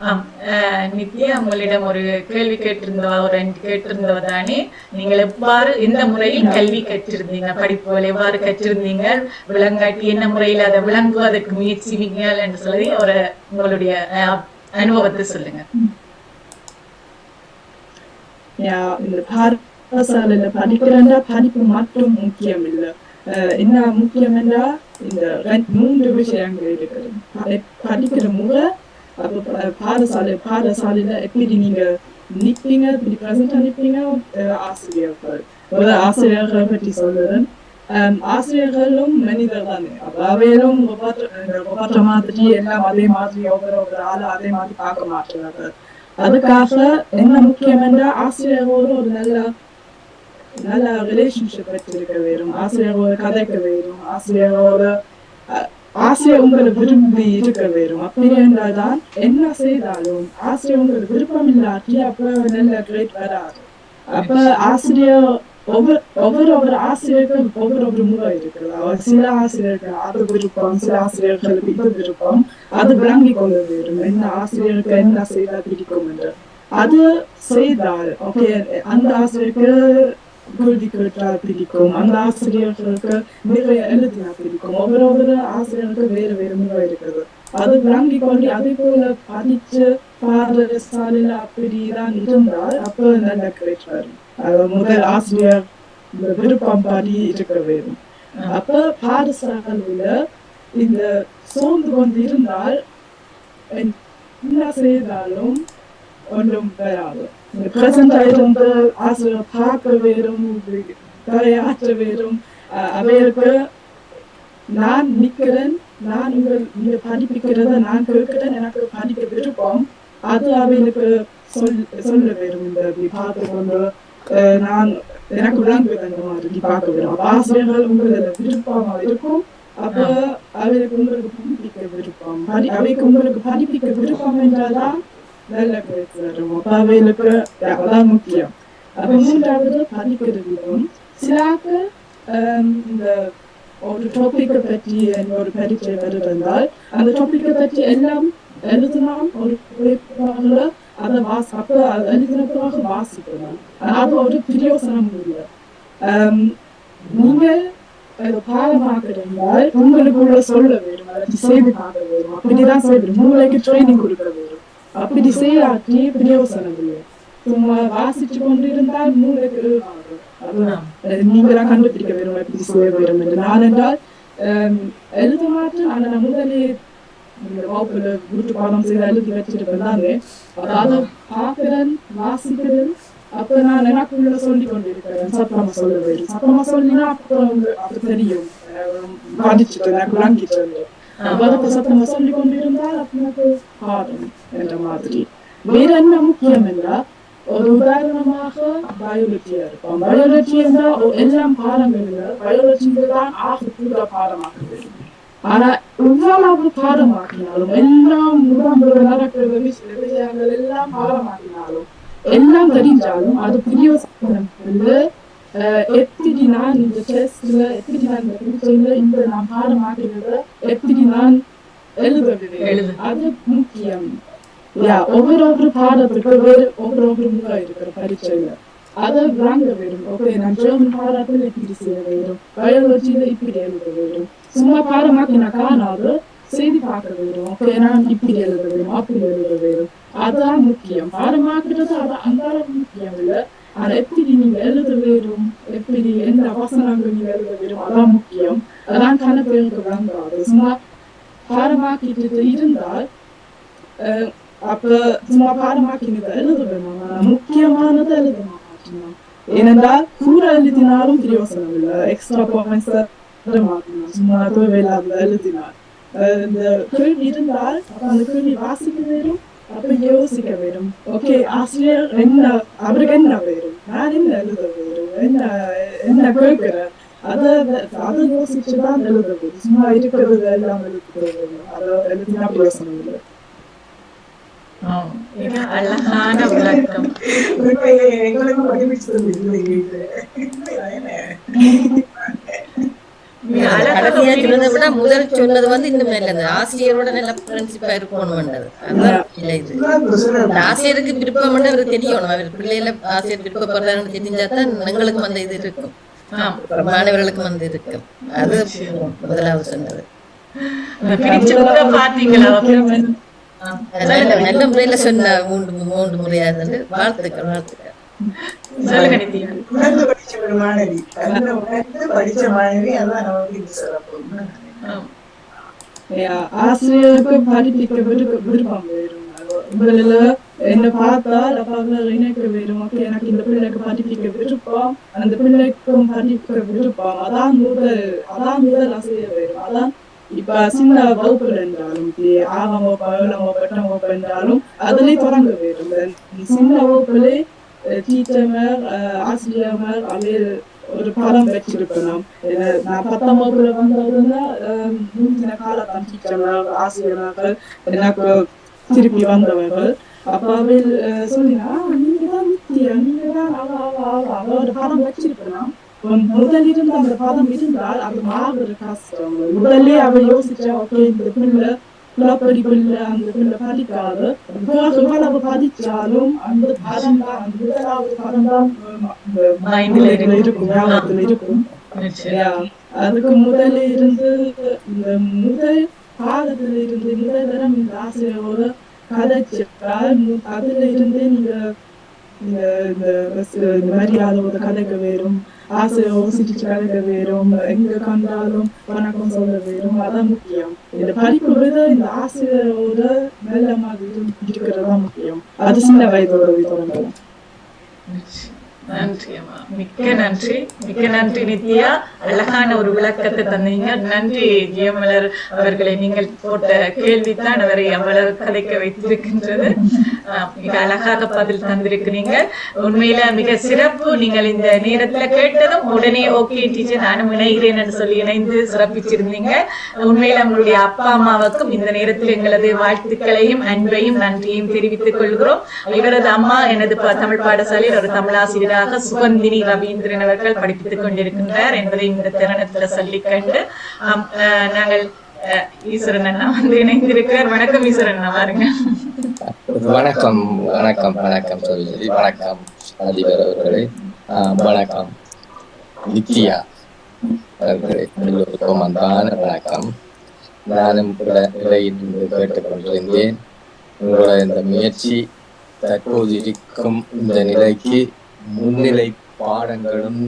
நித்யா உங்களிடம் ஒரு கேள்வி கேட்டிருந்தவா ஒரு ரெண்டு கேட்டிருந்தவ தானே? நீங்கள் எவ்வாறு எந்த முறையில் கல்வி கற்றிருந்தீங்க? படிப்புகள் எவ்வாறு கற்றிருந்தீங்க? விளங்காட்டி என்ன முறையில் அதை விளங்குவதற்கு முயற்சிவீங்கள் என்று சொல்லி ஒரு உங்களுடைய அனுபவத்தை சொல்லுங்க. இந்த பாடசாலையில படிக்கிறேன்னா படிப்பு மட்டும் முக்கியம் இல்லை என்ன முக்கியம் என்றா இந்த மூன்று விஷயங்கள் இருக்குது. படிக்கிற முறை பாடசாலை பாடசாலையில எப்படி நீங்க நிப்பீங்க? இப்படி பிரசண்டா நிப்பீங்க? ஆசிரியர்கள். ஒரு ஆசிரியர்களை பற்றி சொல்லுறேன். ஆசிரியர்களும் மனிதர் தானே. அப்ப அவையிலும் ஒவ்வொரு மாதிரி எல்லாம் அதே மாதிரி ஒவ்வொரு ஒரு ஆளு அதே மாதிரி பார்க்க மாட்டாங்க. அதுக்காக என்ன முக்கியம் என்றால் ஆசிரியரோடு ஒரு நல்ல நல்ல ரிலேஷன்ஷிப் வச்சிருக்க வேணும் ஆசிரியரோட கதைக்க வேணும் ஆசிரியரோட அஹ், ஆசிரியர் உங்களை விரும்பி இருக்க வேணும் அப்படி என்றால்தான் என்ன செய்தாலும் ஆசிரியர் உங்களுக்கு விருப்பம் இல்லாட்டி அப்ப நல்ல கிரேட் வராது. அப்ப ஆசிரியர் ஒவ்வொரு ஒவ்வொரு ஒவ்வொரு ஆசிரியருக்கும் ஒவ்வொரு ஒரு முறை இருக்குது சில ஆசிரியர்கள் அது விருப்பம் சில ஆசிரியர்களுக்கு இது விருப்பம் அது விளங்கி கொள்ள வேண்டும் என்ன ஆசிரியருக்கு என்ன செய்தால் பிடிக்கும் என்று. அது செய்தால் ஓகே அந்த ஆசிரியருக்கு கேள்வி கேட்டால் பிடிக்கும் அந்த ஆசிரியர்களுக்கு நிறைய எழுதினா பிடிக்கும் ஒவ்வொரு ஒவ்வொரு ஆசிரியர்களுக்கு வேறு வேறு முறை இருக்கிறது. அது விளங்கி கொண்டு அதே போல படிச்சு பாடசாலையில அப்படிதான் இருந்தால் அப்ப நல்ல கிரேட் வரும் முதல் ஆசிரியர் விருப்பம் படி இருக்க வேண்டும். அப்ப பாடசாலையில இந்த சோர்ந்து கொண்டு இருந்தால் என்ன செய்தாலும் ஒன்றும் வராது. பிரசன்ட் இருந்து ஆசிரியர் பார்க்க வேறும் தலையாற்ற வேறும் அஹ் நான் நிக்கிறேன் நான் உங்கள் நீங்க படிப்பிக்கிறத நான் கேட்கிறேன் எனக்கு படிக்க விருப்பம். அது அவைகளுக்கு சொல் சொல்ல வேறும் இந்த இப்படி பார்த்து கொண்டு நான் எனக்கு விளங்குவது அந்த மாதிரி பார்க்க வேணும். அப்ப ஆசிரியர்கள் உங்களோட விருப்பமா இருக்கும். அப்ப அவைகளுக்கு உங்களுக்கு படிப்பிக்க விருப்பம். அவைக்கு உங்களுக்கு படிப்பிக்க விருப்பம் என்றால்தான் நல்ல பேச்சு வரும் அப்ப அதான் முக்கியம் அப்ப மூன்றாவது படிக்கிற விதம் சிலாக்கு இந்த ஒரு டாப்பிக்கை பற்றி ஒரு பரீட்சை வருவதால் அந்த டாப்பிக்கை பற்றி எல்லாம் எழுதினாம் ஒரு குறிப்பாக அதை வாசி அப்போ அதை எழுதின பிறகு அது ஒரு பிரியோசனம் இல்லை நீங்கள் அதை பாடமாக்குறீங்கள் உங்களுக்குள்ள சொல்ல வேணும் செய்து பார்க்க வேணும் அப்படிதான் செய்யணும் உங்களுக்கு ட்ரைனிங் கொடுக்க வேணும் அப்படி செய்யாட்டி பிரயோசனம் சும்மா வாசிச்சு கொண்டிருந்தால் மூளைக்கு நீங்களா கண்டுபிடிக்க வேணும் எப்படி செய்ய வேணும் என்று. நான் என்றால் எழுத மாட்டேன் ஆனா நான் முதலே இந்த வகுப்புல வீட்டு பாடம் செய்து எழுதி வச்சுட்டு தானே அதாவது பார்க்கிறேன் வாசிக்கிறேன் அப்ப நான் எனக்குள்ள சொல்லி கொண்டிருக்கிறேன். சத்தமா சொல்ல வேண்டும். சத்தமா சொல்லினா அப்புறம் அவங்க அப்ப தெரியும். பாதிச்சுட்டு படிச்சுட்டு எனக்கு விளங்கிட்டு அவ்வளவு அதை சத்தமா சொல்லி கொண்டிருந்தால் அப்ப எனக்கு பாடும் என்ற மாதிரி. வேற என்ன முக்கியம் என்றால் ஒரு உதாரணமாக பயோலஜியா இருக்கும் பயோலஜி என்றால் எல்லாம் பாடம் பாடங்கள்ல பயாலஜியில தான் ஆக கூட பாடமாக ஆனா இவ்வளவு பாடமாக்கினாலும் எல்லாம் உடம்புல நடக்கிற விஷயங்கள் எல்லாம் பாடமாக்கினாலும் எல்லாம் தெரிஞ்சாலும் அது பிரயோசனம் இல்லை எப்படி நான் இந்த டெஸ்ட்ல எப்படி நான் இந்த பரீட்சையில இந்த நான் பாடமாக்கிறத எப்படி நான் எழுத வேண்டும் எழுது. அது முக்கியம் யா ஒவ்வொரு ஒவ்வொரு பாடத்துக்கு வேறு ஒவ்வொரு ஒவ்வொரு முறை இருக்கிற பரீட்சையில அதை வாங்க வேண்டும் ஓகே நான் ஜெர்மன் பாடத்துல இப்படி செய்ய வேண்டும் பயாலஜியில இப்படி எழுத வேண்டும் சும்மா பாடமாக்கினா காணாது செய்தி பார்க்க வேண்டும் ஓகே நான் இப்படி எழுத வேண்டும் அப்படி எழுத வேண்டும் அதான் முக்கியம் பாடமாக்குறது அது அந்த முக்கியம் இல்ல ஆனா எப்படி நீங்க எழுத வேண்டும் எப்படி எந்த வசனங்கள் நீங்க எழுத வேண்டும் அதான் முக்கியம் அதான் கண பேருக்கு விளங்காது சும்மா பாடமாக்கிட்டு இருந்தால் அஹ், அப்ப சும்மா பாடமாக்கினதை எழுத வேணும் ஆனா முக்கியமானதை எழுத மாட்டோம் ஏனென்றால் கூட எழுதினாலும் பிரயோசனம் இல்லை எக்ஸ்ட்ரா பாயிண்ட்ஸ் மாட்டணும் சும்மா தேவையில்லாத எழுதினார் அஹ், இந்த கேள்வி இருந்தால் அப்ப அந்த கேள்வி வாசிக்க வேணும் அப்ப யோசிக்க வேணும் ஓகே ஆசிரியர் என்ன அவருக்கு என்ன வேணும் நான் என்ன எழுத வேணும் என்ன என்ன கேட்கிறேன் அதை அதை எழுத சும்மா இருக்கிறது எல்லாம் எழுத வேணும் அதை எழுதினா பிரயோசனம் இல்லை ஆம். மிக அழகான விளக்கம் எங்களுக்கு வீட்டுல. உண்மையா என்ன? மிக அழகான கடைசியா சொன்னதை விட முதல் சொன்னது வந்து இன்னும் நல்லது ஆசிரியரோட நல்ல இருக்கணும்ன்றது அந்த ஆசிரியருக்கு விருப்பம் அவர் தெரியணும். அவர் பிள்ளைகள ஆசிரியர் விருப்பப்படுறாருன்னு தெரிஞ்சா தான் எங்களுக்கு வந்து இது இருக்கும். ஆம். மாணவர்களுக்கு வந்து இருக்கும். அது முதலாவது சொன்னது. அந்த. நல்ல முறையில சொன்ன மூன்று மூன்று முறையா வாழ்த்துக்கள் வாழ்த்துக்கள். உணர்ந்து படிச்ச ஒரு மாணவி கண்ணை உணர்ந்து படிச்ச மாணவி அதான் நமக்கு இது சிறப்பு. ஆம். Yeah, ஆசிரியருக்கு படிப்பிக்க விருப்ப விருப்பம் வேணும் முதல்ல என்ன பார்த்தால் அப்ப அவர் எனக்கு வேணும் ஓகே எனக்கு இந்த பிள்ளைக்கு படிப்பிக்க விருப்பம். அந்த பிள்ளைக்கும் படிக்க விருப்பம். அதான் முதல் அதான் முதல் ஆசிரியர் வேணும் அதான் இப்ப சின்ன வகுப்புல இருந்தாலும் இப்படி ஆறாம் வகுப்பு ஏழாம் வகுப்பு எட்டாம் வகுப்பு இருந்தாலும் அதுலயே தொடங்க வேணும் இந்த சின்ன வகுப்புலே டீச்சர்மார் ஆசிரியர்மார் அதே ஒரு படம் வச்சிருக்கணும். நான் பத்தாம் வகுப்புல வந்ததுன்னா முந்தின காலத்தான் டீச்சர்மார் ஆசிரியர்கள் எனக்கு திருப்பி வந்தவர்கள். அப்ப அவள் சொல்லினா நீங்க தான் நித்தியா நீங்க தான் அவ அவ அவ அவ ஒரு படம் வச்சிருக்கலாம் முதல் இருந்து அந்த பதம் இருந்தால் அது மாறுற கஷ்டம். முதல்ல அவள் யோசிச்சா ஓகே இந்த பிள்ளை குலப்படிப்புல அந்த பிள்ளை படிக்காது இவ்வளவு படிச்சாலும் அந்த பதம் தான். அந்த முதலாவது பதம் தான். இருக்கும். ஞாபகத்துல இருக்கும். அதுக்கு முதல்ல இருந்து இந்த முதல் காலத்துல இருந்து முதல் தரம் இந்த ஆசிரியரோட கதைச்சால் அதுல இருந்து நீங்க இந்த இந்த இந்த மரியாதையோட கதைக்க வேறும் ஆசிரியரோட சிரிச்சு கதைக்க வேறும் எங்க கண்டாலும் வணக்கம் சொல்ல வேறும் அதான் முக்கியம். இந்த படிப்பு விட இந்த ஆசிரியரோட நல்ல மாதிரி இருக்கிறது முக்கியம். அது சின்ன வயதோட தொடங்கலாம் நன்றி அம்மா. மிக்க நன்றி. மிக்க நன்றி நித்யா. அழகான ஒரு விளக்கத்தை தந்தீங்க. நன்றி ஜியமலர் அவர்களை நீங்கள் போட்ட கேள்விதான் அவரை அவ்வளவு கலைக்க வைத்திருக்கின்றது. மிக அழகாக பதில் தந்திருக்கிறீங்க. உண்மையில மிக சிறப்பு. நீங்கள் இந்த நேரத்துல கேட்டதும் உடனே ஓகே டீச்சர் நானும் இணைகிறேன் என்று சொல்லி இணைந்து சிறப்பிச்சிருந்தீங்க. உண்மையில உங்களுடைய அப்பா அம்மாவுக்கும் இந்த நேரத்தில் எங்களது வாழ்த்துக்களையும் அன்பையும் நன்றியையும் தெரிவித்துக் கொள்கிறோம். இவரது அம்மா எனது தமிழ் பாடசாலையில் ஒரு தமிழாசிரியராக சுகந்தினி ரவீந்திரன் அவர்கள் படிப்பித்துக் கொண்டிருக்கின்றார் என்பதை இந்த தருணத்துல சொல்லிக்கண்டு நாங்கள் ஈஸ்வரன் அண்ணா வந்து இணைந்திருக்கிறார். வணக்கம் ஈஸ்வரன் அண்ணா வாருங்க வணக்கம் வணக்கம் வணக்கம் சொல்லி வணக்கம் அதிபர் அவர்களே. வணக்கம். நித்யா அவர்களே எல்லோருக்கும் அன்பான வணக்கம். நானும் கூட இடையில் கேட்டுக்கொண்டிருந்தேன். உங்களோட இந்த முயற்சி தற்போது இருக்கும் இந்த நிலைக்கு முன்னிலை பாடங்களும்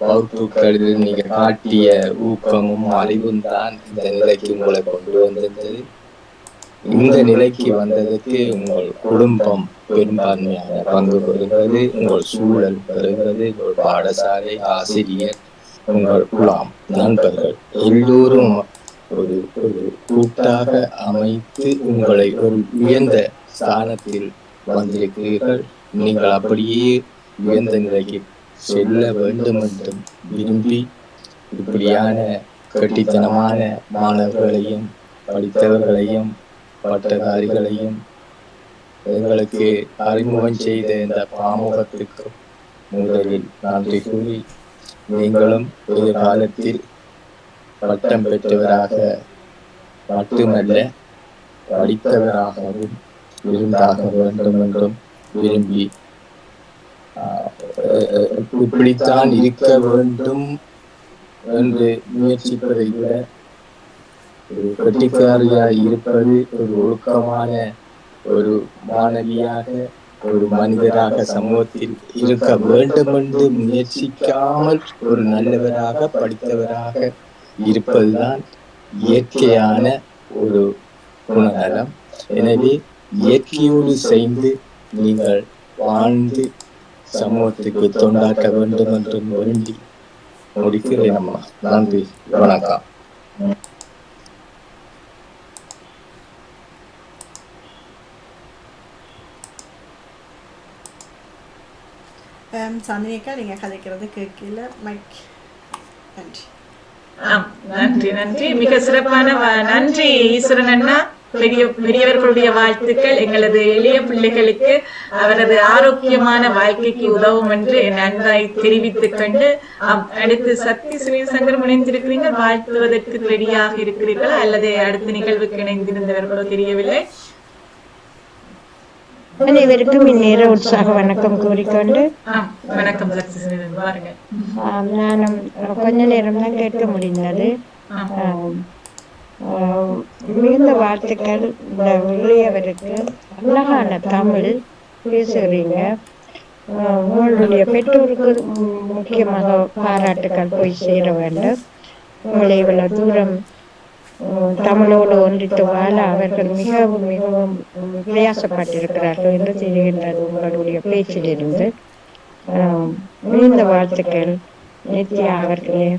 வகுப்புகளில் நீங்க காட்டிய ஊக்கமும் அறிவும் தான் இந்த நிலைக்கு உங்களை கொண்டு வந்திருந்தது. இந்த நிலைக்கு வந்ததுக்கு உங்கள் குடும்பம் பெரும்பான்மையாக பங்கு கொள்கிறது உங்கள் சூழல் வருகிறது உங்கள் பாடசாலை ஆசிரியர் உங்கள் குலாம் நண்பர்கள் எல்லோரும் ஒரு ஒரு கூட்டாக அமைத்து உங்களை ஒரு உயர்ந்த ஸ்தானத்தில் வந்திருக்கிறீர்கள். நீங்கள் அப்படியே உயர்ந்த நிலைக்கு செல்ல வேண்டும் என்றும் விரும்பி இப்படியான கட்டித்தனமான மாணவர்களையும் படித்தவர்களையும் பட்டதாரிகளையும் எங்களுக்கு அறிமுகம் செய்த இந்த பாமுகத்திற்கு முதலில் நன்றி கூறி நீங்களும் ஒரு காலத்தில் பட்டம் பெற்றவராக மட்டுமல்ல படித்தவராகவும் இருந்தாக வேண்டும் என்றும் விரும்பி இப்படித்தான் இருக்க வேண்டும் என்று முயற்சிப்பதை விட ஒரு கட்டிக்காரியாய் இருப்பது ஒரு ஒழுக்கமான ஒரு மாணவியாக ஒரு மனிதராக சமூகத்தில் இருக்க வேண்டும் என்று முயற்சிக்காமல் ஒரு நல்லவராக படித்தவராக இருப்பதுதான் இயற்கையான ஒரு குணநலம். எனவே இயற்கையோடு சேர்ந்து நீங்கள் வாழ்ந்து சமூகத்துக்கு தொண்டாற்ற வேண்டும் என்று வேண்டி முடிக்கிறேன் அம்மா. நன்றி. வணக்கம். சந்தினிக்கா நீங்க கதைக்கிறது கேட்கல மைக் நன்றி நன்றி நன்றி மிக சிறப்பான நன்றி ஈஸ்வரன் அண்ணா பெரிய பெரியவர்களுடைய வாழ்த்துக்கள் எங்களது எளிய பிள்ளைகளுக்கு அவரது ஆரோக்கியமான வாழ்க்கைக்கு உதவும் என்று என் அன்பாய் தெரிவித்துக் கொண்டு அடுத்து சக்தி சிவசங்கர் இணைந்திருக்கிறீங்க வாழ்த்துவதற்கு ரெடியாக இருக்கிறீர்களா அல்லது அடுத்த நிகழ்வுக்கு இணைந்திருந்தவர்களோ தெரியவில்லை அனைவருக்கும் இந்நேர உற்சாக வணக்கம் கூறிக்கொண்டு. வணக்கம் நானும் கொஞ்ச நேரம் தான் கேட்க முடிந்தது. மிகுந்த வாழ்த்துக்கள் இந்த இளையவருக்கு அழகான தமிழ் பேசுகிறீங்க உங்களுடைய பெற்றோருக்கு முக்கியமாக பாராட்டுக்கள் போய் சேர வேண்டும். உங்களை இவ்வளவு தூரம் தமிழோடு ஒன்றித்து வாழ அவர்கள் மிகவும் மிகவும் பிரயாசப்பட்டிருக்கிறார்கள் என்று தெரிகின்றது உங்களுடைய பேச்சிலிருந்து. மிகுந்த வாழ்த்துக்கள். நித்யா அவர்களே.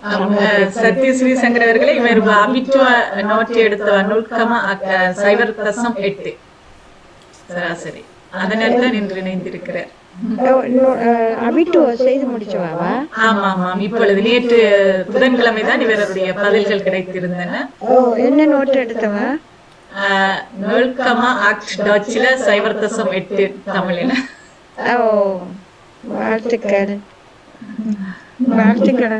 ஆம், அஹ், சத்ய அவர்களே இவர் அபித்துவ நோட்டு எடுத்த நூல்கமா சைவர் தசம் எட்டு. சராசரி. அதனால தான் இன்று இணைந்திருக்கிறார். அபிட்டு செய்து முடிச்சவாவா ஆமா ஆமாம் இப்பொழுது நேற்று புதன்கிழமை தான் இவருடைய பதில்கள் கிடைத்திருந்தன. ஓ என்ன நோட்டு எடுத்தவா? ஆஹ், நுட்கமா ஆக்ட் டாச்சில சைபர் தசம் எட்டு தமிழில். ஓ வாழ்த்துக்கள். வாழ்த்துக்கள்.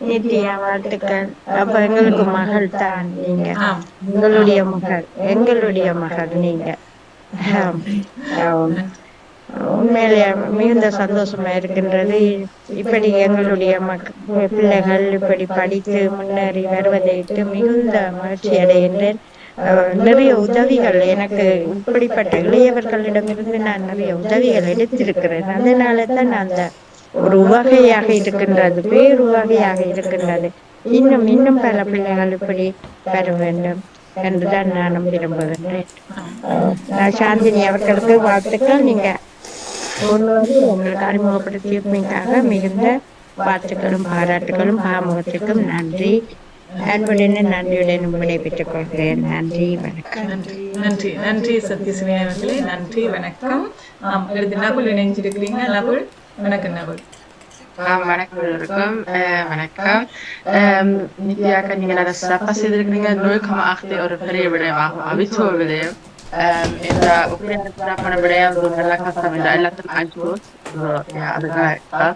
நித்யா வாழ்த்துக்கள். அப்ப எங்களுக்கு மகள் தான் நீங்க. எங்களுடைய மகள். எங்களுடைய மகள் நீங்க. உண்மையிலே மிகுந்த சந்தோஷமா இருக்கின்றது. இப்படி எங்களுடைய மக் பிள்ளைகள் இப்படி படித்து முன்னேறி வருவதையிட்டு மிகுந்த மகிழ்ச்சி அடைகின்றேன். நிறைய உதவிகள் எனக்கு இப்படிப்பட்ட இளையவர்களிடமிருந்து நான் நிறைய உதவிகள் எடுத்திருக்கிறேன். அதனால தான் அந்த ஒரு உவகையாக இருக்கின்றது பேர் உவகையாக இருக்கின்றது. இன்னும் இன்னும் பல பிள்ளைகள் இப்படி பெற வேண்டும் என்றுதான் நானும் விரும்புகின்றேன் சாந்தினி அவர்களுக்கு வாழ்த்துக்கள். நீங்க வந்து உங்களுக்கு அறிமுகப்படுத்தியமைக்காக மிகுந்த வாழ்த்துக்களும் பாராட்டுகளும் பாமுகத்திற்கும் நன்றி. அன்புடன் நன்றியுடன் விடைபெற்றுக் கொள்கிறேன். நன்றி வணக்கம். நன்றி நன்றி சத்யசினி அவர்களே. நன்றி வணக்கம். ஆம் அடுத்து நகுல் இணைஞ்சிருக்கிறீங்க. நகுல் வணக்கம் நகுல். வணக்கம் எல்லோருக்கும். வணக்கம். அஹ், நித்யாக்கா நீங்க நல்ல சிறப்பா செய்திருக்கிறீங்க. நூல் கமா ஆக்தி ஒரு பெரிய விடயமாகும் அவித்துவ விடயம். அஹ், இந்த உப்பிரியான சிறப்பான விடயம் ஒரு நல்ல கஷ்டம் இல்லை எல்லாத்துக்கும் அனுப்பு அதுக்காக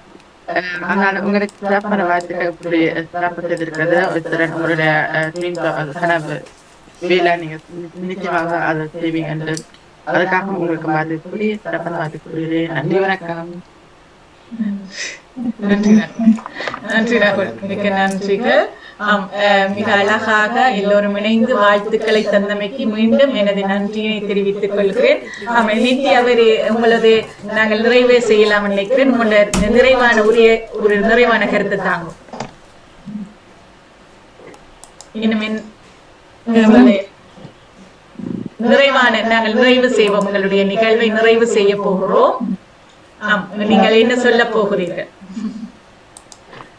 அஹ், ஆனால் உங்களுக்கு சிறப்பான வாழ்த்துக்கள் இப்படி சிறப்பு செய்திருக்கிறது ஒரு உங்களுடைய அஹ், கனவு வேலை நீங்க நிச்சயமாக அதை செய்வீங்க என்று அதுக்காக உங்களுக்கு மாதிரி கூறி சிறப்பான வாழ்த்து கூறுகிறேன் நன்றி வணக்கம் நன்றி நகுல். நன்றி நகுல் மிக்க நன்றிகள் ஆம் மிக அழகாக எல்லோரும் இணைந்து வாழ்த்துக்களை தந்தமைக்கு மீண்டும் எனது நன்றியை தெரிவித்துக் கொள்கிறேன். ஆம் நித்தி உங்களது நாங்கள் நிறைவே செய்யலாம் நினைக்கிறேன். உங்களோட நிறைவான உரிய ஒரு நிறைவான கருத்தை தாங்கும். இனிமேல் நிறைவான நாங்கள் நிறைவு செய்வோம். உங்களுடைய நிகழ்வை நிறைவு செய்ய போகிறோம். ஆம் நீங்கள் என்ன சொல்ல போகிறீர்கள்?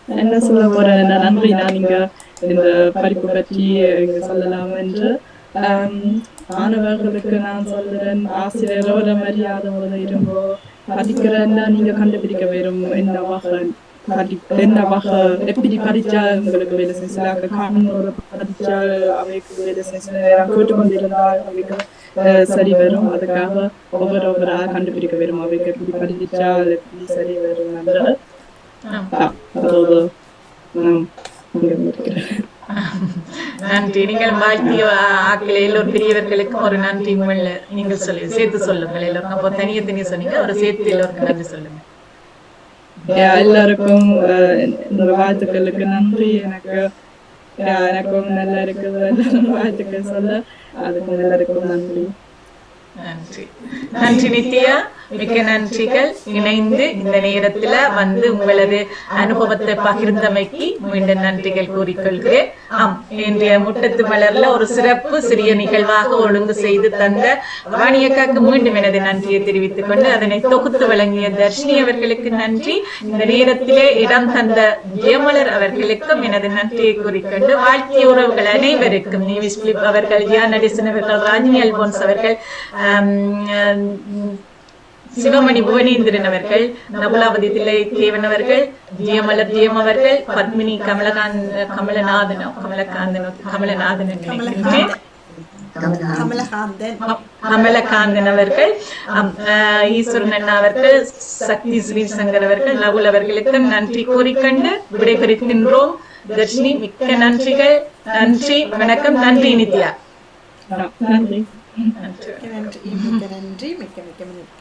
என்ன சொல்ல போறேன்? நன்றி. நான் நீங்க இந்த படிப்பு பற்றி சொல்லலாம் என்று. ஆம், மாணவர்களுக்கு நான் சொல்றேன் ஆசிரியரோட மரியாதையோட இருங்கோ படிக்கிறேன்னா நீங்க கண்டுபிடிக்க வரும் என்ன வகை படி என்ன வகை? எப்படி படிச்சா உங்களுக்கு வேலை செஞ்சு? கண்ணோட படிச்சா அவைக்கு வேலை செஞ்சு கேட்டுக்கொண்டிருந்தால் அவைக்கு அஹ், சரி வரும். அதுக்காக ஒவ்வொரு ஒவ்வொரு கண்டுபிடிக்க வரும் அவைக்கு எப்படி படிச்சா எப்படி சரி வரும் என்று. நன்றி. நீங்கள் வாழ்த்திய ஆக்கள் எல்லோரும் பெரியவர்களுக்கும் ஒரு நன்றி நீங்கள் சொல்லி சேர்த்து சொல்லுங்கள் எல்லோருக்கும். அப்போ தனியே தனியே சொன்னீங்க ஒரு சேர்த்து எல்லோருக்கும் நன்றி சொல்லுங்க. எல்லாருக்கும் இந்த வாழ்த்துக்களுக்கு நன்றி. எனக்கு எனக்கும் நல்லா இருக்குது. எல்லாரும் வாழ்த்துக்கள் சொல்ல அதுக்கும் எல்லாருக்கும் நன்றி. நன்றி. நன்றி நித்யா. மிக்க நன்றிகள். இணைந்து இந்த நேரத்துல வந்து உங்களது அனுபவத்தை பகிர்ந்தமைக்கு மீண்டும் நன்றிகள் கூறிக்கொள்கிறேன். ஆம் இன்றைய முட்டத்து மலர்ல ஒரு சிறப்பு சிறிய நிகழ்வாக ஒழுங்கு செய்து தந்த வாணியக்காக்கு மீண்டும் எனது நன்றியை தெரிவித்துக் கொண்டு அதனை தொகுத்து வழங்கிய தர்ஷினி அவர்களுக்கு நன்றி. இந்த நேரத்திலே இடம் தந்த ஜெயமலர் அவர்களுக்கும் எனது நன்றியை கூறிக்கொண்டு வாழ்க்கை உறவுகள் அனைவருக்கும் நீவிஸ் பிலிப் அவர்கள் ஜியா நடிசன் அவர்கள் ராஜினி அல்போன்ஸ் அவர்கள் ஆஹ் சிவமணி புவனேந்திரன் அவர்கள் நகுலாபதி தில்லை தேவன் அவர்கள் ஜெயமலர் ஜெயம் அவர்கள் பத்மினி கமலகாந்த் கமலநாதனோ கமலகாந்தனோ கமலநாதன் நினைக்கின்றேன் கமலகாந்தன். அமலகாந்தன் அவர்கள் ஈஸ்வரன் அண்ணா அவர்கள் சக்தி ஸ்ரீசங்கர் அவர்கள் நகுல் அவர்களுக்கு நன்றி கூறிக்கொண்டு விடைபெறுகின்றோம். தர்ஷினி மிக்க நன்றிகள். நன்றி வணக்கம். நன்றி நித்யா. நன்றி. நன்றி மிக்க நன்றி மிக்க